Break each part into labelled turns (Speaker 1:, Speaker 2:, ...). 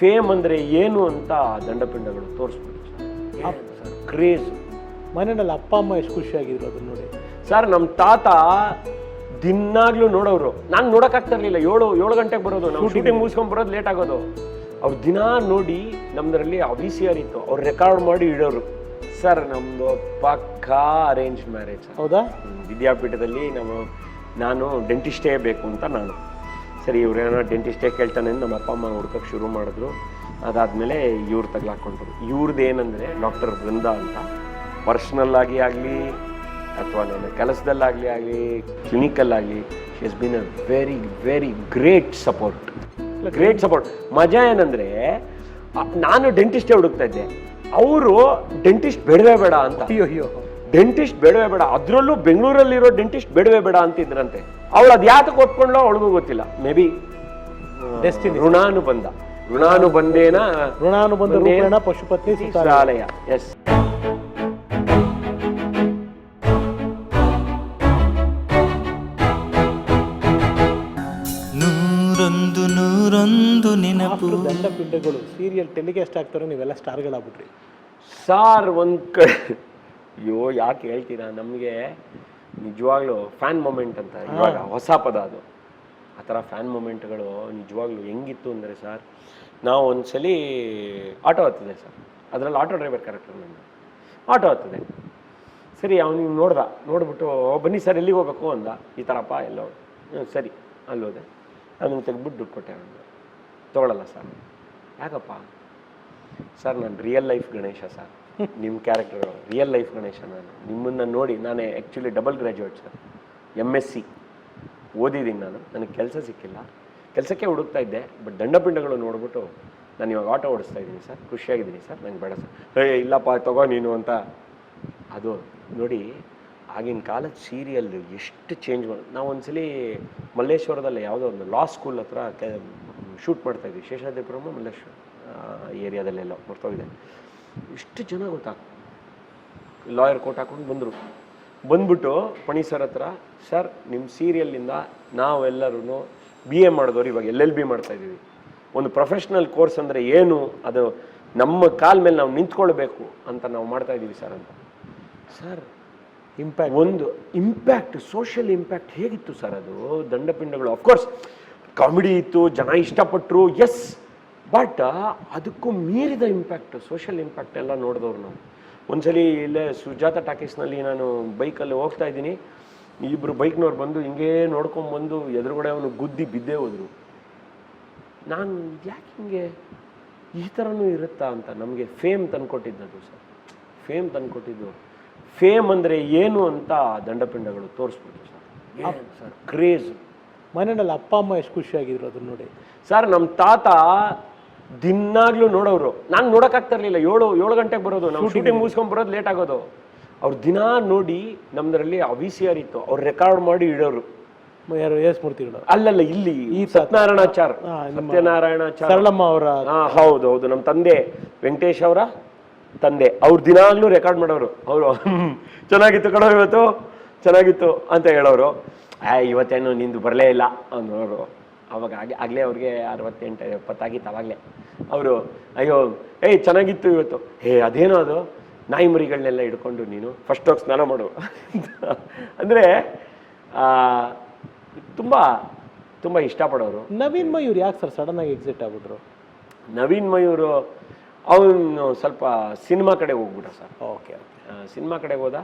Speaker 1: Fame ಅಂದರೆ ಏನು ಅಂತ ದಂಡಪಿಂಡಗಳು ತೋರಿಸ್ಬಿಟ್ಟು ಸರ್ ಸರ್ ಕ್ರೇಜ್
Speaker 2: ಮನೆಯಲ್ಲಿ ಅಪ್ಪ ಅಮ್ಮ ಎಷ್ಟು ಖುಷಿಯಾಗಿದ್ರು ಅದನ್ನ ನೋಡಿ.
Speaker 1: ಸರ್ ನಮ್ಮ ತಾತ ದಿನಾಗ್ಲೂ ನೋಡೋರು. ನಾನು ನೋಡೋಕ್ಕಾಗ್ತಾ ಇರಲಿಲ್ಲ. ಏಳು ಏಳು ಗಂಟೆಗೆ ಬರೋದು. ನಾವು ಶೂಟಿಂಗ್ ಮುಗಿಸ್ಕೊಂಡು ಬರೋದು ಲೇಟ್ ಆಗೋದು. ಅವ್ರು ದಿನ ನೋಡಿ ನಮ್ಮದರಲ್ಲಿ ವಿ ಸಿ ಆರ್ ಇತ್ತು ಅವ್ರು ರೆಕಾರ್ಡ್ ಮಾಡಿ ಇಡೋರು. ಸರ್ ನಮ್ಮದು ಪಕ್ಕಾ ಅರೇಂಜ್ ಮ್ಯಾರೇಜ್
Speaker 2: ಹೌದಾ?
Speaker 1: ವಿದ್ಯಾಪೀಠದಲ್ಲಿ ನಾವು ನಾನು ಡೆಂಟಿಸ್ಟೇ ಬೇಕು ಅಂತ ನಾನು. ಸರಿ ಇವ್ರೇನೋ ಡೆಂಟಿಸ್ಟೇ ಕೇಳ್ತಾನೆ ನಮ್ಮ ಅಪ್ಪ, ಅಮ್ಮ ಹುಡ್ಕಕ್ಕೆ ಶುರು ಮಾಡಿದ್ರು. ಅದಾದಮೇಲೆ ಇವ್ರು ತಗ್ಲಾಕೊಂಡ್ರು. ಇವ್ರದ್ದು ಏನಂದರೆ ಡಾಕ್ಟರ್ ವೃಂದ ಅಂತ. ಪರ್ಸ್ನಲ್ ಆಗಿ ಆಗಲಿ, ಅಥವಾ ನನ್ನ ಕೆಲಸದಲ್ಲಾಗಲಿ ಆಗಲಿ, ಕ್ಲಿನಿಕಲ್ಲಾಗಲಿ she has been a very very great support great support ಮಜಾ ಏನಂದರೆ ನಾನು ಡೆಂಟಿಸ್ಟೇ ಹುಡುಕ್ತಾ ಇದ್ದೆ. ಅವರು ಡೆಂಟಿಸ್ಟ್ ಬೇಡವೇ ಬೇಡ ಅಂತ.
Speaker 2: ಅಯ್ಯೋ ಅಯ್ಯೋ.
Speaker 1: ಡೆಂಟಿಸ್ಟ್ ಬೇಡವೇ ಬೇಡ. ಅದರಲ್ಲೂ ಬೆಂಗಳೂರಲ್ಲಿರೋ ಡೆಂಟಿಸ್ಟ್ ಬೇಡವೇ ಬೇಡ ಅಂತಿದ್ರಂತೆ. ಅವಳು ಅದು ಯಾತಕ್ಕೆ ಒಪ್ಕೊಂಡ್ಲೋ ಅವಳಿಗೂ ಗೊತ್ತಿಲ್ಲ. Maybe
Speaker 2: Destiny.
Speaker 1: ಋಣಾನುಬಂಧ. ಋಣಾನುಬಂಧೇನ
Speaker 2: ಋಣಾನುಬಂಧ
Speaker 1: ಪಶುಪತಿ
Speaker 2: ರೂಪೇಣ ಪಶುಪತ್ನಿ ಸುತಾಲಯ
Speaker 1: ಎಸ್
Speaker 3: ನೂರೊಂದು ನೂರೊಂದು ನೆನಪು.
Speaker 2: ಆಫ್ಟರ್ ಪಿಂಡಗಳು ಸೀರಿಯಲ್ ಟೆಲಿಕಾಸ್ಟ್ ಆಗ್ತಾರೆ ನೀವೆಲ್ಲ ಸ್ಟಾರ್ಗಳಾಗ್ಬಿಟ್ರಿ
Speaker 1: ಸಾರ್ ಒಂದು ಕಡೆ ಅಯ್ಯೋ ಯಾಕೆ ಹೇಳ್ತೀರಾ? ನಮಗೆ ನಿಜವಾಗ್ಲೂ ಫ್ಯಾನ್ ಮೂಮೆಂಟ್ ಅಂತ ಇವಾಗ ಹೊಸ ಪದ ಅದು. ಆ ಥರ ಫ್ಯಾನ್ ಮೂಮೆಂಟ್ಗಳು ನಿಜವಾಗ್ಲೂ ಹೆಂಗಿತ್ತು ಅಂದರೆ ಸರ್ ನಾವು ಒಂದ್ಸಲಿ ಆಟೋ ಹತ್ತಿದೆ ಸರ್. ಅದರಲ್ಲಿ ಆಟೋ ಡ್ರೈವರ್ ಕ್ಯಾರೆಕ್ಟರ್ ನಾನು ಆಟೋ ಹತ್ತಿದೆ. ಸರಿ ಅವ್ನಿಗೆ ನೋಡ್ದ. ನೋಡ್ಬಿಟ್ಟು "ಓ, ಬನ್ನಿ ಸರ್ ಎಲ್ಲಿಗೆ ಹೋಗ್ಬೇಕು? ಅಂದ. ಈ ಥರಪ್ಪ ಎಲ್ಲೋ. ಸರಿ ಸರಿ ಅಲ್ಲೋದೆ ಅದನ್ನು ತೆಗೆದ್ಬಿಟ್ಟು ದುಡ್ಡು ಕೊಟ್ಟೆ ಅವನಿಗೆ. ತೊಗೊಳಲ್ಲ ಸರ್. ಯಾಕಪ್ಪ? ಸರ್ ನಾನು ರಿಯಲ್ ಲೈಫ್ ಗಣೇಶ ಸರ್. ನಿಮ್ಮ ಕ್ಯಾರೆಕ್ಟರ್ ರಿಯಲ್ ಲೈಫ್ ಗಣೇಶ ನಾನು. ನಿಮ್ಮನ್ನು ನೋಡಿ ನಾನೇ actually double graduate sir M S C ಓದಿದ್ದೀನಿ ನಾನು. ನನಗೆ ಕೆಲಸ ಸಿಕ್ಕಿಲ್ಲ. ಕೆಲಸಕ್ಕೆ ಹುಡುಕ್ತಾ ಇದ್ದೆ ಬಟ್ ದಂಡಪಿಂಡಗಳು ನೋಡ್ಬಿಟ್ಟು ನಾನು ಇವಾಗ ಆಟೋ ಓಡಿಸ್ತಾ ಇದ್ದೀನಿ ಸರ್ ಖುಷಿಯಾಗಿದ್ದೀನಿ ಸರ್ ನಂಗೆ ಬೇಡ ಸರ್ ಏ, ಇಲ್ಲಪ್ಪ, ತಗೋ ನೀನು ಅಂತ. ಅದು ನೋಡಿ, ಆಗಿನ ಕಾಲದ ಸೀರಿಯಲ್ ಎಷ್ಟು ಚೇಂಜ್ ಮಾಡಿ, ನಾವು ಒಂದ್ಸಲಿ ಮಲ್ಲೇಶ್ವರದಲ್ಲಿ ಯಾವುದೋ ಒಂದು ಲಾ ಸ್ಕೂಲ್ ಹತ್ರ ಕೆ ಶೂಟ್ ಮಾಡ್ತಾ ಇದ್ವಿ. ಶೇಷಾದ್ರಿಪುರಮ ಮಲ್ಲೇಶ್ವರ ಏರಿಯಾದಲ್ಲೆಲ್ಲ ಮರ್ತೋಗಿದೆ ಎಷ್ಟು ಜನ ಗೊತ್ತಾ? ಲಾಯರ್ ಕೋಟ್ ಹಾಕೊಂಡು ಬಂದರು. ಬಂದ್ಬಿಟ್ಟು ಪಣಿ ಸರ್ ಹತ್ರ, ಸರ್ ನಿಮ್ಮ ಸೀರಿಯಲ್ಲಿಂದ ನಾವೆಲ್ಲರೂ ಬಿ ಎ ಮಾಡಿದವರು ಇವಾಗ ಎಲ್ ಎಲ್ ಬಿ ಮಾಡ್ತಾ ಇದ್ದೀವಿ ಒಂದು ಪ್ರೊಫೆಷ್ನಲ್ ಕೋರ್ಸ್ ಅಂದರೆ ಏನು? ಅದು ನಮ್ಮ ಕಾಲ ಮೇಲೆ ನಾವು ನಿಂತ್ಕೊಳ್ಬೇಕು ಅಂತ ನಾವು ಮಾಡ್ತಾ ಇದ್ದೀವಿ ಸರ್ ಅಂತ. ಸರ್
Speaker 2: ಇಂಪ್ಯಾಕ್ಟ್
Speaker 1: ಒಂದು ಇಂಪ್ಯಾಕ್ಟ್ ಸೋಷಿಯಲ್ ಇಂಪ್ಯಾಕ್ಟ್ ಹೇಗಿತ್ತು ಸರ್ ಅದು? ದಂಡಪಿಂಡಗಳು ಅಫ್ಕೋರ್ಸ್ ಕಾಮಿಡಿ ಇತ್ತು, ಜನ ಇಷ್ಟಪಟ್ಟರು ಎಸ್ ಬಟ್ ಅದಕ್ಕೂ ಮೀರಿದ ಇಂಪ್ಯಾಕ್ಟ್ ಸೋಷಿಯಲ್ ಇಂಪ್ಯಾಕ್ಟ್ ಎಲ್ಲ ನೋಡಿದವ್ರು ನಾವು. ಒಂದ್ಸಲಿ ಇಲ್ಲೇ ಸುಜಾತ ಟಾಕೀಸ್ನಲ್ಲಿ ನಾನು ಬೈಕಲ್ಲಿ ಹೋಗ್ತಾ ಇದ್ದೀನಿ. ಇಬ್ಬರು ಬೈಕ್ನವ್ರು ಬಂದು ಹಿಂಗೇ ನೋಡ್ಕೊಂಬಂದು ಎದುರುಗಡೆ ಅವನು ಗುದ್ದಿ ಬಿದ್ದೇ ಹೋದರು. ನಾನು ಯಾಕೆ ಹಿಂಗೆ ಈ ಥರನೂ ಇರುತ್ತಾ ಅಂತ ನಮಗೆ ಫೇಮ್ ತಂದುಕೊಟ್ಟಿದ್ದದು ಸರ್. ಫೇಮ್ ತಂದುಕೊಟ್ಟಿದ್ದು. ಫೇಮ್ ಅಂದರೆ ಏನು ಅಂತ ದಂಡಪಿಂಡಗಳು ತೋರಿಸ್ಬಿಟ್ಟು ಸರ್. ಸರ್? ಕ್ರೇಜ್
Speaker 2: ಮನೆಯಲ್ಲಿ ಅಪ್ಪ ಅಮ್ಮ ಎಷ್ಟು ಖುಷಿಯಾಗಿದ್ರು ಅದನ್ನ ನೋಡಿ.
Speaker 1: ಸರ್ ನಮ್ಮ ತಾತ ದಿನಾಗ್ಲೂ ನೋಡೋರು ನಾನು ನೋಡೋಕ್ಕಾಗ್ತಾ ಇರಲಿಲ್ಲ. ಏಳು ಏಳು ಗಂಟೆಗೆ ಬರೋದು. ನಾವು ಶೂಟಿಂಗ್ ಮುಗಿಸ್ಕೊಂಡ್ ಬರೋದು ಲೇಟ್ ಆಗೋದು. ಅವ್ರು ದಿನಾ ನೋಡಿ ನಮ್ದ್ರಲ್ಲಿ ವಿ ಸಿ ಆರ್ ಇತ್ತು ಅವ್ರು ರೆಕಾರ್ಡ್ ಮಾಡಿ ಇಡೋರು.
Speaker 2: ಯಾರು ಎಸ್ ಮೂರ್ತಿಗಳು
Speaker 1: ಅಲ್ಲಲ್ಲ ಇಲ್ಲಿ.
Speaker 2: ಈ
Speaker 1: ಸತ್ಯನಾರಾಯಣಾಚಾರ್. ಸತ್ಯನಾರಾಯಣಾಚಾರ್.
Speaker 2: ಸರಳಮ್ಮ ಅವರ
Speaker 1: ಹಾ ಹೌದು ಹೌದು. ನಮ್ಮ ತಂದೆ. ವೆಂಕಟೇಶ್ ಅವರ ತಂದೆ. ಅವ್ರು ದಿನಾಗ್ಲೂ ರೆಕಾರ್ಡ್ ಮಾಡೋರು. ಅವರು ಚೆನ್ನಾಗಿತ್ತು ಕಣ ಇವತ್ತು. ಚೆನ್ನಾಗಿತ್ತು ಅಂತ ಹೇಳೋರು. ಆ ಇವತ್ತೇನು ನಿಂದು ಬರಲೇ ಇಲ್ಲ ಅನ್ನೋರು. ಅವಾಗ ಆಗ ಆಗಲೇ ಅವ್ರಿಗೆ ಅರವತ್ತೆಂಟು ಎಪ್ಪತ್ತಾಗಿತ್ತು ಅವಾಗಲೇ. ಅವರು ಅಯ್ಯೋ ಏಯ್ ಚೆನ್ನಾಗಿತ್ತು ಇವತ್ತು. ಹೇ ಅದೇನೋ ಅದು? ನಾಯಿ ಮರಿಗಳನ್ನೆಲ್ಲ ಹಿಡ್ಕೊಂಡು ನೀನು ಫಸ್ಟ್ ಹೋಗಿ ಸ್ನಾನ ಮಾಡು ಅಂದರೆ ತುಂಬ ತುಂಬ ಇಷ್ಟಪಡೋರು.
Speaker 2: ನವೀನ್ ಮಯೂರ್ ಯಾಕೆ ಸರ್ ಸಡನ್ ಆಗಿ ಎಕ್ಸಿಟ್ ಆಗ್ಬಿಟ್ರು?
Speaker 1: ನವೀನ್ ಮಯೂರು ಅವನು ಸ್ವಲ್ಪ ಸಿನಿಮಾ ಕಡೆ ಹೋಗ್ಬಿಟ್ಟ ಸರ್.
Speaker 2: ಓಕೆ
Speaker 1: ಸಿನಿಮಾ ಕಡೆ ಹೋದ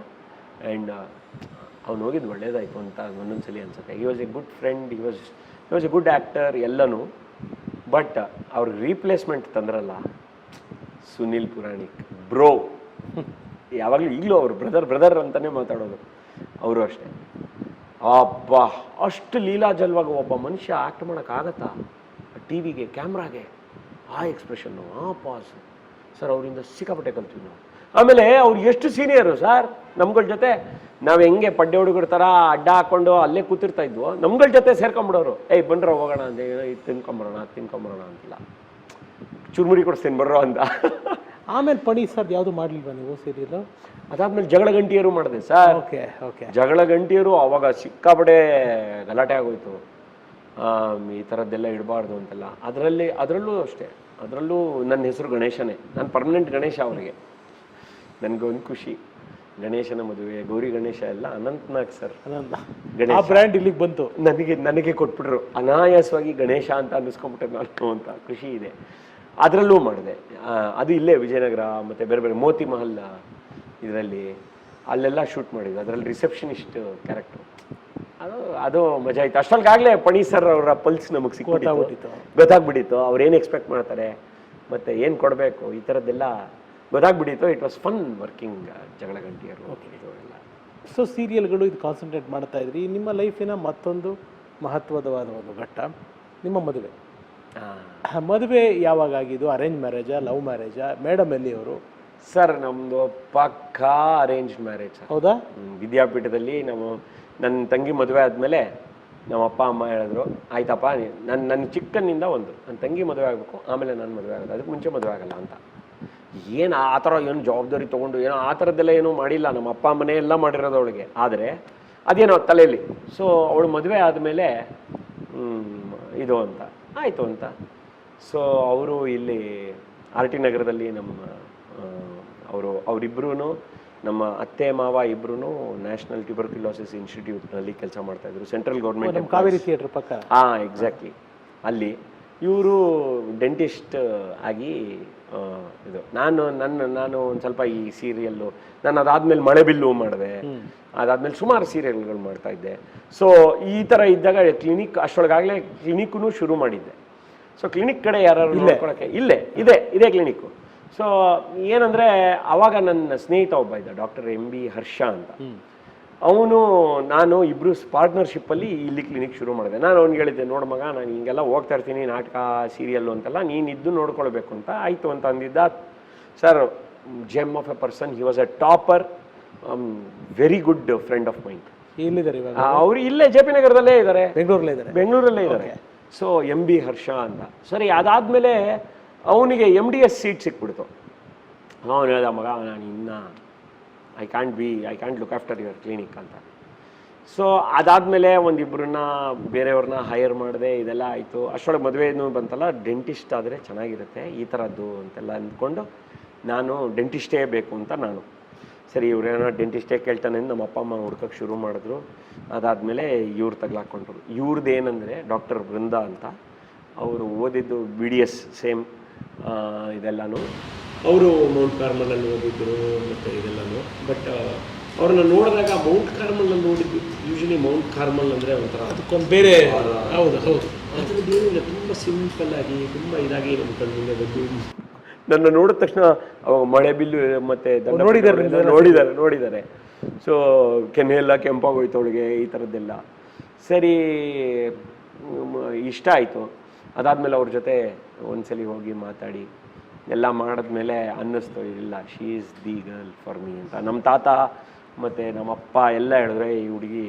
Speaker 1: ಆ್ಯಂಡ್ ಅವ್ನು ಹೋಗಿದ್ದು ಒಳ್ಳೇದಾಯಿತು ಅಂತ ಒಂದೊಂದ್ಸಲಿ ಅನ್ಸುತ್ತೆ. He was a good friend he was was a good actor ಎಲ್ಲನೂ. ಬಟ್ ಅವ್ರ ರೀಪ್ಲೇಸ್ಮೆಂಟ್ ತಂದ್ರಲ್ಲ, ಸುನಿಲ್ ಪುರಾಣಿಕ್. ಬ್ರೋ ಯಾವಾಗಲೂ ಈಗಲೂ ಅವರು ಬ್ರದರ್ ಬ್ರದರ್ ಅಂತಲೇ ಮಾತಾಡೋದು. ಅವರು ಅಷ್ಟೇ. ಅಬ್ಬಾ, ಅಷ್ಟು ಲೀಲಾಜಲ್ವಾಗ ಒಬ್ಬ ಮನುಷ್ಯ ಆ್ಯಕ್ಟ್ ಮಾಡೋಕ್ಕಾಗತ್ತಾ ಟಿ ವಿಗೆ ಕ್ಯಾಮ್ರಾಗೆ ಆ ಎಕ್ಸ್ಪ್ರೆಷನ್ನು ಆ ಪಾಸ್ ಸರ್ ಅವರಿಂದ ಸಿಕ್ಕಾಪಟ್ಟೆ ಕಲ್ತೀವಿ ನಾವು. ಆಮೇಲೆ ಅವ್ರು ಎಷ್ಟು ಸೀನಿಯರು ಸರ್? ನಮ್ಗಳ ಜೊತೆ. ನಾವು ಹೆಂಗೆ ಪಡ್ಡೆ ಹುಡುಗರ ಥರ ಅಡ್ಡ ಹಾಕೊಂಡು ಅಲ್ಲೇ ಕೂತಿರ್ತಾ ಇದ್ವು ನಮ್ಗಳ ಜೊತೆ ಸೇರ್ಕೊಂಬಿಡೋರು. ಏಯ್ ಬಂದ್ರ ಹೋಗೋಣ ಅಂತ ಇದು ತಿನ್ಕೊಂಬರೋಣ ಅದು ತಿನ್ಕೊಂಬರೋಣ ಅಂತಿಲ್ಲ. ಚುರುಮುರಿ ಕೊಡಿಸ್ತೀನಿ ಬರ್ರೋ ಅಂತ.
Speaker 2: ಆಮೇಲೆ ಪಡಿ ಸರ್ ಯಾವುದು ಮಾಡ್ಲಿಲ್ವ ನೀವು ಸೀರಿಯಲ್
Speaker 1: ಅದಾದ್ಮೇಲೆ ಜಗಳ ಗಂಟಿಯರು ಮಾಡಿದೆ ಸರ್.
Speaker 2: Okay okay.
Speaker 1: ಜಗಳ ಗಂಟಿಯರು ಅವಾಗ ಸಿಕ್ಕಾಪಡೆ ಗಲಾಟೆ ಆಗೋಯ್ತು. ಈ ಥರದ್ದೆಲ್ಲ ಇಡಬಾರ್ದು ಅಂತೆಲ್ಲ. ಅದರಲ್ಲಿ ಅದರಲ್ಲೂ ಅಷ್ಟೇ. ಅದರಲ್ಲೂ ನನ್ನ ಹೆಸರು ಗಣೇಶನೇ. ನಾನು ಪರ್ಮನೆಂಟ್ ಗಣೇಶ ಅವರಿಗೆ. ನನಗೊಂದು ಖುಷಿ. ಗಣೇಶನ ಮದುವೆ ಗೌರಿ ಗಣೇಶ ಎಲ್ಲ ಅನಂತನಾಗ್ ಸರ್
Speaker 2: ಅನಂತ
Speaker 1: ಗಣೇಶ.
Speaker 2: ಆ ಬ್ರ್ಯಾಂಡ್ ಇಲ್ಲಿಗೆ ಬಂತು.
Speaker 1: ನನಗೆ ನನಗೆ ಕೊಟ್ಬಿಟ್ರು. ಅನಾಯಾಸವಾಗಿ ಗಣೇಶ ಅಂತ ಅನ್ನಿಸ್ಕೊಂಬಿಟ್ಟೆ ನಾನು ಅಂತ ಖುಷಿ ಇದೆ. ಅದರಲ್ಲೂ ಮಾಡಿದೆ. ಅದು ಇಲ್ಲೇ ವಿಜಯನಗರ ಮತ್ತು ಬೇರೆ ಬೇರೆ ಮೋತಿ ಮಹಲ್ ಇದರಲ್ಲಿ ಅಲ್ಲೆಲ್ಲ ಶೂಟ್ ಮಾಡಿದ್ವಿ ಅದರಲ್ಲಿ ರಿಸೆಪ್ಷನಿಸ್ಟ್ ಕ್ಯಾರೆಕ್ಟರ್ ಅದು ಅದು ಮಜಾ ಆಯ್ತು. ಆಗಲೇ ಪಣಿ ಸರ್ ಅವರ ಪಲ್ಸ್ ನಮಗೆ
Speaker 2: ಗೊತ್ತಾಗ್ಬಿಟ್ಟಿತ್ತು.
Speaker 1: ಗೊತ್ತಾಗ್ಬಿಟ್ಟಿತ್ತು. ಅವ್ರು ಏನು ಎಕ್ಸ್ಪೆಕ್ಟ್ ಮಾಡ್ತಾರೆ? ಮತ್ತು ಏನು ಕೊಡಬೇಕು? ಈ ಥರದ್ದೆಲ್ಲ ಗೊತ್ತಾಗ್ಬಿಟ್ಟಿತ್ತು. ಇಟ್ ವಾಸ್ ಫನ್ ವರ್ಕಿಂಗ್ ಜಗಳ ಗಂಟಿಯರು ಇದು ಎಲ್ಲ.
Speaker 2: ಸೊ ಸೀರಿಯಲ್ಗಳು ಇದು ಕಾನ್ಸಂಟ್ರೇಟ್ ಮಾಡ್ತಾ ಇದ್ರಿ. ನಿಮ್ಮ ಲೈಫಿನ ಮತ್ತೊಂದು ಮಹತ್ವದವಾದ ಒಂದು ಘಟ್ಟ ನಿಮ್ಮ ಮದುವೆ. ಮದುವೆ ಯಾವಾಗ ಆಗಿದ್ದು ಅರೇಂಜ್ ಮ್ಯಾರೇಜಾ ಲವ್ ಮ್ಯಾರೇಜಾ ಮೇಡಮ್ ಎಲ್ಲಿ ಅವರು
Speaker 1: ಸರ್ ನಮ್ಮದು ಪಕ್ಕಾ ಅರೇಂಜ್ ಮ್ಯಾರೇಜ್
Speaker 2: ಹೌದಾ?
Speaker 1: ವಿದ್ಯಾಪೀಠದಲ್ಲಿ ನಮ್ಮ ನನ್ನ ತಂಗಿ ಮದುವೆ ಆದಮೇಲೆ ನಮ್ಮ ಅಪ್ಪ ಅಮ್ಮ ಹೇಳಿದ್ರು ಆಯ್ತಪ್ಪ ನನ್ನ ನನ್ನ ಚಿಕ್ಕನಿಂದ ಒಂದು ನನ್ನ ತಂಗಿ ಮದುವೆ ಆಗಬೇಕು ಆಮೇಲೆ ನಾನು ಮದುವೆ ಆಗೋದು ಅದಕ್ಕೆ ಮುಂಚೆ ಮದುವೆ ಆಗಲ್ಲ ಅಂತ. ಏನು ಆ ಥರ ಏನು ಜವಾಬ್ದಾರಿ ತೊಗೊಂಡು ಏನೋ ಆ ಥರದ್ದೆಲ್ಲ ಏನೂ ಮಾಡಿಲ್ಲ ನಮ್ಮ ಅಪ್ಪ ಅಮ್ಮನೇ ಎಲ್ಲ ಮಾಡಿರೋದು ಅವಳಿಗೆ. ಆದರೆ ಅದೇನೋ ತಲೆಯಲ್ಲಿ. ಸೊ ಅವಳು ಮದುವೆ ಆದಮೇಲೆ ಇದು ಅಂತ. ಆಯಿತು ಅಂತ. ಸೊ ಅವರು ಇಲ್ಲಿ ಆರ್ ಟಿ ನಗರದಲ್ಲಿ ನಮ್ಮ ಅವರು ಅವರಿಬ್ಬರೂ ನಮ್ಮ ಅತ್ತೆ ಮಾವ ಇಬ್ರು ನ್ಯಾಷನಲ್ ಟ್ಯೂಬರ್ಕ್ಯುಲೋಸಿಸ್ ಇನ್ಸ್ಟಿಟ್ಯೂಟ್ನಲ್ಲಿ ಕೆಲಸ ಮಾಡ್ತಾಯಿದ್ರು ಸೆಂಟ್ರಲ್ ಗೌರ್ಮೆಂಟ್
Speaker 2: ಕಾವೇರಿ ಥಿಯೇಟರ್ ಪಕ್ಕ.
Speaker 1: ಹಾಂ ಎಕ್ಸಾಕ್ಟ್ಲಿ ಅಲ್ಲಿ ಇವರು ಡೆಂಟಿಸ್ಟ್ ಆಗಿ ಇದು. ನಾನು ನನ್ನ ನಾನು ಒಂದು ಸ್ವಲ್ಪ ಈ ಸೀರಿಯಲ್ಲು ನಾನು ಅದಾದ್ಮೇಲೆ ಮಳೆಬಿಲ್ಲು ಮಾಡಿದೆ. ಅದಾದ್ಮೇಲೆ ಸುಮಾರು ಸೀರಿಯಲ್ಗಳು ಮಾಡ್ತಾ ಇದ್ದೆ. ಸೊ ಈ ಥರ ಇದ್ದಾಗ ಕ್ಲಿನಿಕ್ ಅಷ್ಟೊಳಗಾಗಲೇ ಕ್ಲಿನಿಕ್ನು ಶುರು ಮಾಡಿದ್ದೆ. ಸೊ ಕ್ಲಿನಿಕ್ ಕಡೆ ಯಾರು ನೋಡ್ಕೊಳಕ್ಕೆ ಇಲ್ಲೇ ಇದೆ ಇದೇ ಕ್ಲಿನಿಕ್ಕು. ಸೊ ಏನಂದರೆ ಅವಾಗ ನನ್ನ ಸ್ನೇಹಿತ ಒಬ್ಬ ಇದ್ದ ಡಾಕ್ಟರ್ ಎಂ ಬಿ ಹರ್ಷ ಅಂತ. ಅವನು ನಾನು ಇಬ್ಬರು ಪಾರ್ಟ್ನರ್ಶಿಪ್ಪಲ್ಲಿ ಇಲ್ಲಿ ಕ್ಲಿನಿಕ್ ಶುರು ಮಾಡಿದೆ. ನಾನು ಅವ್ನಿಗೆ ಹೇಳಿದ್ದೆ ನೋಡು ಮಗ ನಾನು ಹಿಂಗೆಲ್ಲ ಹೋಗ್ತಾ ಇರ್ತೀನಿ ನಾಟಕ ಸೀರಿಯಲ್ಲು ಅಂತೆಲ್ಲ ನೀನು ಇದ್ದು ನೋಡ್ಕೊಳ್ಬೇಕು ಅಂತ ಆಯಿತು ಅಂತ ಅಂದಿದ್ದ. Sir gem of a person he was a topper very good friend of mind
Speaker 2: ಎಲ್ಲಿದ್ದಾರೆ ಇವಾಗ?
Speaker 1: ಅವರು ಇಲ್ಲೇ ಜೆ ಪಿ ನಗರದಲ್ಲೇ ಇದ್ದಾರೆ.
Speaker 2: ಬೆಂಗಳೂರಲ್ಲೇ ಇದ್ದಾರೆ?
Speaker 1: ಬೆಂಗಳೂರಲ್ಲೇ ಇದ್ದಾರೆ. ಸೊ ಎಂ ಬಿ ಹರ್ಷ ಅಂತ. ಸರಿ ಅದಾದಮೇಲೆ ಅವನಿಗೆ ಎಂ ಡಿ ಎಸ್ ಸೀಟ್ ಸಿಕ್ಬಿಡ್ತು. ಅವನು ಹೇಳ್ದ ಮಗ ನಾನು ಇನ್ನ I can't be I can't look after your clinic ಅಂತ. ಸೊ ಅದಾದಮೇಲೆ ಒಂದಿಬ್ಬರನ್ನ ಬೇರೆಯವ್ರನ್ನ ಹೈಯರ್ ಮಾಡಿದೆ, ಇದೆಲ್ಲ ಆಯಿತು. ಅಷ್ಟರೊಳಗೆ ಮದುವೆನೂ ಬಂತಲ್ಲ ಡೆಂಟಿಸ್ಟ್ ಆದರೆ ಚೆನ್ನಾಗಿರುತ್ತೆ, ಈ ಥರದ್ದು ಅಂತೆಲ್ಲ ಅಂದ್ಕೊಂಡು ನಾನು ಡೆಂಟಿಸ್ಟೇ ಬೇಕು ಅಂತ ನಾನು. ಸರಿ ಇವ್ರೇನೋ ಡೆಂಟಿಸ್ಟೇ ಕೇಳ್ತಾನೆ ನಮ್ಮ ಅಪ್ಪ, ಅಮ್ಮ ಹುಡ್ಕೋಕ್ಕೆ ಶುರು ಮಾಡಿದ್ರು. ಅದಾದಮೇಲೆ ಇವ್ರು ತಗ್ಲಾಕೊಂಡ್ರು ಇವ್ರದ್ದು ಏನಂದರೆ ಡಾಕ್ಟರ್ ಬೃಂದ ಅಂತ, ಅವರು ಓದಿದ್ದು ಬಿ ಡಿ ಎಸ್ ಸೇಮ್ ಇದೆಲ್ಲನೂ. ಅವರು ಮೌಂಟ್ ಕಾರ್ಮಲಲ್ಲಿ ಓದಿದ್ರು ಮತ್ತು ಇದೆಲ್ಲನೂ. ಬಟ್ ಅವ್ರನ್ನ ನೋಡಿದಾಗ ಮೌಂಟ್ ಕಾರ್ಮಲಲ್ಲಿ ನೋಡಿದ್ದು ಯೂಶಲಿ ಮೌಂಟ್ ಕಾರ್ಮಲ್ ಅಂದರೆ ಒಂಥರ
Speaker 2: ಅದಕ್ಕೊಂದು ಬೇರೆ ಹೌದು ಹೌದು.
Speaker 1: ಅದ್ರದ್ದು ಏನಿಲ್ಲ ತುಂಬ ಸಿಂಪಲ್ ಆಗಿ ತುಂಬ ಇದಾಗಿ ನಮ್ಮ ಕಣ್ಣಿಂದ ಬಂದು ನನ್ನ ನೋಡಿದ ತಕ್ಷಣ ಅವಾಗ ಮಳೆ ಬಿಲ್ಲು ಮತ್ತೆ ದಂಡ
Speaker 2: ನೋಡಿದ್ದಾರೆ
Speaker 1: ನೋಡಿದ್ದಾರೆ ನೋಡಿದ್ದಾರೆ. ಸೊ ಕೆನೆ ಎಲ್ಲ ಕೆಂಪಾಗೋಯ್ತು ಅವಳಿಗೆ ಈ ಥರದ್ದೆಲ್ಲ ಸರಿ ಇಷ್ಟ ಆಯಿತು. ಅದಾದಮೇಲೆ ಅವ್ರ ಜೊತೆ ಒಂದ್ಸಲಿ ಹೋಗಿ ಮಾತಾಡಿ. ಎಲ್ಲ ಮಾಡಿದ್ಮೇಲೆ ಅನ್ನಿಸ್ತು, ಇಲ್ಲ she is the girl for me ಅಂತ. ನಮ್ಮ ತಾತ ಮತ್ತು ನಮ್ಮಪ್ಪ ಎಲ್ಲ ಹೇಳಿದ್ರೆ ಈ ಹುಡುಗಿ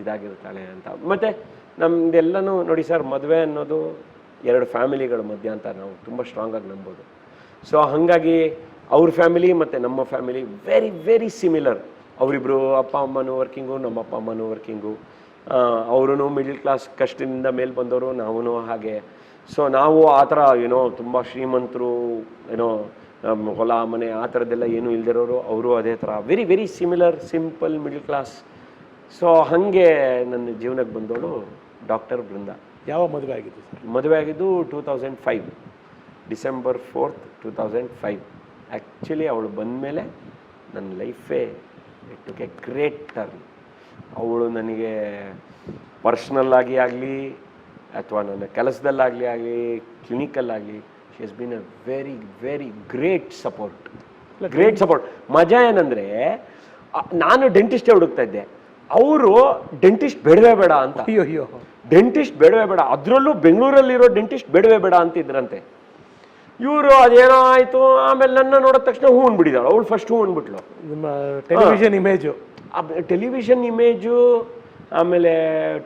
Speaker 1: ಇದಾಗಿರ್ತಾಳೆ ಅಂತ. ಮತ್ತು ನಮ್ದೆಲ್ಲನೂ ನೋಡಿ ಸರ್, ಮದುವೆ ಅನ್ನೋದು ಎರಡು ಫ್ಯಾಮಿಲಿಗಳ ಮಧ್ಯ ಅಂತ ನಾವು ತುಂಬ ಸ್ಟ್ರಾಂಗಾಗಿ ನಂಬೋದು. ಸೊ ಹಾಗಾಗಿ ಅವ್ರ ಫ್ಯಾಮಿಲಿ ಮತ್ತು ನಮ್ಮ ಫ್ಯಾಮಿಲಿ ವೆರಿ ವೆರಿ ಸಿಮಿಲರ್ ಅವರಿಬ್ಬರು ಅಪ್ಪ ಅಮ್ಮನೂ ವರ್ಕಿಂಗು ನಮ್ಮ ಅಪ್ಪ ಅಮ್ಮನೂ ವರ್ಕಿಂಗು ಅವರು ಮಿಡಿಲ್ ಕ್ಲಾಸ್ ಕಷ್ಟದಿಂದ ಮೇಲೆ ಬಂದವರು ನಾವೂ ಹಾಗೆ. ಸೊ ನಾವು ಆ ಥರ ಏನೋ ತುಂಬ ಶ್ರೀಮಂತರು ಏನೋ ಹೊಲ ಮನೆ ಆ ಥರದ್ದೆಲ್ಲ ಏನೂ ಇಲ್ದಿರೋರು ಅವರು ಅದೇ ಥರ. Very very similar simple middle class so ಹಾಗೆ ನನ್ನ ಜೀವನಕ್ಕೆ ಬಂದವಳು ಡಾಕ್ಟರ್ ಬೃಂದ.
Speaker 2: ಯಾವ ಮದುವೆ ಆಗಿದ್ದು ಸರ್?
Speaker 1: ಮದುವೆ ಆಗಿದ್ದು two thousand five December fourth two thousand five. Actually ಅವಳು ಬಂದಮೇಲೆ ನನ್ನ ಲೈಫೇ ಇಟ್ ಕೆ ಗ್ರೇಟ್ ಟರ್ನ್. ಅವಳು ನನಗೆ ಪರ್ಸ್ನಲ್ಲಾಗಿ ಆಗಲಿ ಅಥವಾ ನನ್ನ ಕೆಲಸದಲ್ಲಾಗಲಿ ಆಗಲಿ ಕ್ಲಿನಿಕಲ್ಲಾಗಲಿ she has been a very very great support great support ಮಜಾ ಏನಂದರೆ ನಾನು ಡೆಂಟಿಸ್ಟೇ ಹುಡುಕ್ತಾ ಇದ್ದೆ. ಅವರು ಡೆಂಟಿಸ್ಟ್ ಬೇಡವೇ ಬೇಡ ಅಂತ.
Speaker 2: ಅಯ್ಯೋ ಅಯ್ಯೋ.
Speaker 1: ಡೆಂಟಿಸ್ಟ್ ಬೇಡವೇ ಬೇಡ. ಅದರಲ್ಲೂ ಬೆಂಗಳೂರಲ್ಲಿರೋ ಡೆಂಟಿಸ್ಟ್ ಬೇಡವೇ ಬೇಡ ಅಂತಿದ್ರಂತೆ. ಇವರು ಅದೇನೋ ಆಯಿತು ಆಮೇಲೆ ನನ್ನ ನೋಡಿದ ತಕ್ಷಣ ಹೂ ಅಂದ್ಬಿಟ್ಟಿದ್ದಾಳು. ಅವಳು ಫಸ್ಟ್ ಹೂ ಅಂದ್ಬಿಟ್ಲು.
Speaker 2: ಟೆಲಿವಿಷನ್ ಇಮೇಜು
Speaker 1: ಟೆಲಿವಿಷನ್ ಇಮೇಜು ಆಮೇಲೆ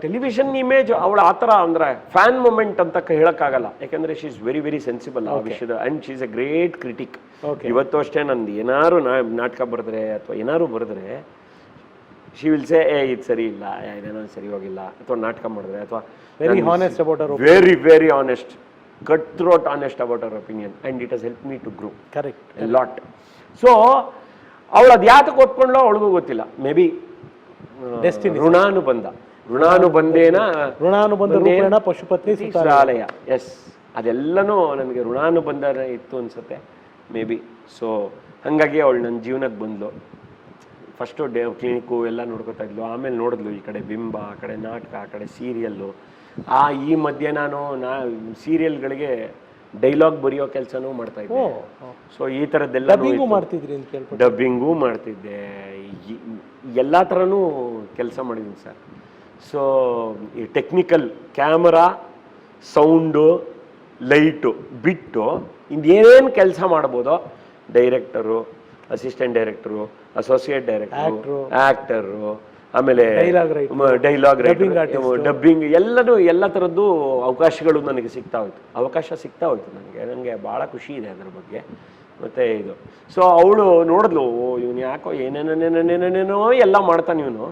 Speaker 1: ಟೆಲಿವಿಷನ್ ಇಮೇಜ್ ಅವಳು ಆ ಥರ ಅಂದರೆ ಫ್ಯಾನ್ ಮೂಮೆಂಟ್ ಅಂತ ಹೇಳೋಕ್ಕಾಗಲ್ಲ. ಯಾಕಂದರೆ she is very very sensible ಆ ವಿಷಯದ and she is a great critic. ಇವತ್ತು ಅಷ್ಟೇ ನಂದು. ಏನಾರು ನಾಟಕ ಬರೆದ್ರೆ ಅಥವಾ ಏನಾರು ಬರೆದ್ರೆ ಶಿ ವಿಲ್ ಸೇ ಏ ಇದು ಸರಿ ಇಲ್ಲ. ಏನೇನೋ ಸರಿ ಹೋಗಿಲ್ಲ. ಅಥವಾ ನಾಟಕ ಮಾಡಿದ್ರೆ ಅಥವಾ
Speaker 2: very honest about our
Speaker 1: very very honest cut throat honest about our opinion and it has help me to grow
Speaker 2: correct
Speaker 1: lot so ಅವಳು ಅದು ಯಾತಕ್ಕೆ ಒಪ್ಕೊಂಡ್ಲೋ ಅವಳಿಗೂ ಗೊತ್ತಿಲ್ಲ. Maybe
Speaker 2: Destiny.
Speaker 1: ಋಣಾನುಬಂಧ. ಋಣಾನುಬಂಧೇನ
Speaker 2: ಋಣಾನುಬಂಧ
Speaker 1: ಬಂಧೇನ
Speaker 2: ರೂಪೇಣ ಪಶುಪತ್ನಿ ಸುತ
Speaker 1: ಸುತಾಲಯ ಎಸ್ ಅದೆಲ್ಲನೂ ನನಗೆ ಋಣಾನುಬಂಧ ಇತ್ತು ಅನ್ಸುತ್ತೆ ಮೇ ಬಿ ಸೊ ಹಾಗಾಗಿ ಅವಳು ನನ್ನ ಜೀವನಕ್ಕೆ ಬಂದ್ಲು. ಫಸ್ಟು ಡೇ ಕ್ಲಿನಿಕ್ಕು ಎಲ್ಲ ನೋಡ್ಕೊತಾ ಇದ್ಲು. ಆಮೇಲೆ ನೋಡಿದ್ಲು ಈ ಕಡೆ ಬಿಂಬ ಆ ಕಡೆ ನಾಟಕ ಆ ಕಡೆ ಸೀರಿಯಲ್ಲು ಆ ಈ ಮಧ್ಯೆ ನಾನು ನಾ ಸೀರಿಯಲ್ಗಳಿಗೆ ಡೈಲಾಗ್ ಬರೆಯೋ ಕೆಲಸನೂ ಮಾಡ್ತಾ ಇದ್ದೆ. ಸೊ ಈ ಥರದ್ದೆಲ್ಲ
Speaker 2: ಡಬ್ಬಿಂಗೂ
Speaker 1: ಮಾಡ್ತಿದ್ದೆ. ಎಲ್ಲ ಥರನೂ ಕೆಲಸ ಮಾಡಿದ್ದೀನಿ ಸರ್. ಸೊ ಈ ಟೆಕ್ನಿಕಲ್ ಕ್ಯಾಮರಾ ಸೌಂಡು ಲೈಟು ಬಿಟ್ಟು ಇನ್ನೇನೇನು ಕೆಲಸ ಮಾಡ್ಬೋದೋ director assistant director associate director actor ಆಮೇಲೆ ಡೈಲಾಗ್
Speaker 2: ರೈಟಿಂಗ್.
Speaker 1: ಡಬ್ಬಿಂಗ್ ಎಲ್ಲನೂ ಎಲ್ಲ ಥರದ್ದು ಅವಕಾಶಗಳು ನನಗೆ ಸಿಗ್ತಾ ಹೋಯ್ತು. ಅವಕಾಶ ಸಿಗ್ತಾ ಹೋಯ್ತು ನನಗೆ. ನನಗೆ ಭಾಳ ಖುಷಿ ಇದೆ ಅದರ ಬಗ್ಗೆ. ಮತ್ತು ಇದು. ಸೊ ಅವಳು ನೋಡಿದ್ಲು ಓ ಇವನು ಯಾಕೋ ಏನೇನೇನೇನೇನೇನೇನೋ ಎಲ್ಲ ಮಾಡ್ತಾನೆ ಇವನು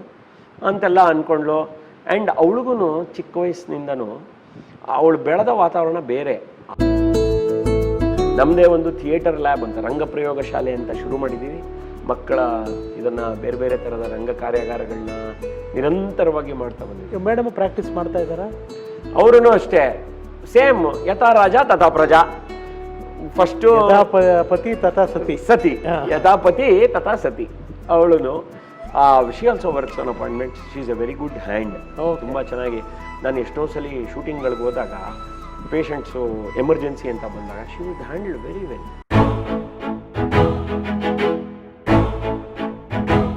Speaker 1: ಅಂತೆಲ್ಲ ಅಂದ್ಕೊಂಡ್ಳು ಆ್ಯಂಡ್ ಅವಳಿಗೂ ಚಿಕ್ಕ ವಯಸ್ಸಿನಿಂದನೂ ಅವಳು ಬೆಳೆದ ವಾತಾವರಣ ಬೇರೆ. ನಮ್ಮದೇ ಒಂದು ಥಿಯೇಟರ್ ಲ್ಯಾಬ್ ಅಂತ ರಂಗ ಪ್ರಯೋಗ ಶಾಲೆ ಅಂತ ಶುರು ಮಾಡಿದ್ದೀವಿ ಮಕ್ಕಳ ಇದನ್ನು ಬೇರೆ ಬೇರೆ ಥರದ ರಂಗ ಕಾರ್ಯಾಗಾರಗಳನ್ನ ನಿರಂತರವಾಗಿ ಮಾಡ್ತಾ ಬಂದಿದ್ದೀವಿ.
Speaker 2: ಮೇಡಮ್ ಪ್ರಾಕ್ಟೀಸ್ ಮಾಡ್ತಾ ಇದ್ದಾರಾ?
Speaker 1: ಅವರೂ ಅಷ್ಟೇ. ಸೇಮ್ ಯಥಾ ರಾಜ ತಥಾ ಪ್ರಜಾ. ಫಸ್ಟು
Speaker 2: ಪತಿ ತಥಾ ಸತಿ.
Speaker 1: ಸತಿ. ಯಥಾಪತಿ ತಥಾ ಸತಿ. ಅವಳು she also works on appointment she is a very good hand. ತುಂಬ ಚೆನ್ನಾಗಿ. ನಾನು ಎಷ್ಟೋ ಸಲ ಶೂಟಿಂಗ್ಗಳಿಗೆ ಹೋದಾಗ ಪೇಷಂಟ್ಸು ಎಮರ್ಜೆನ್ಸಿ ಅಂತ ಬಂದಾಗ she would handle very well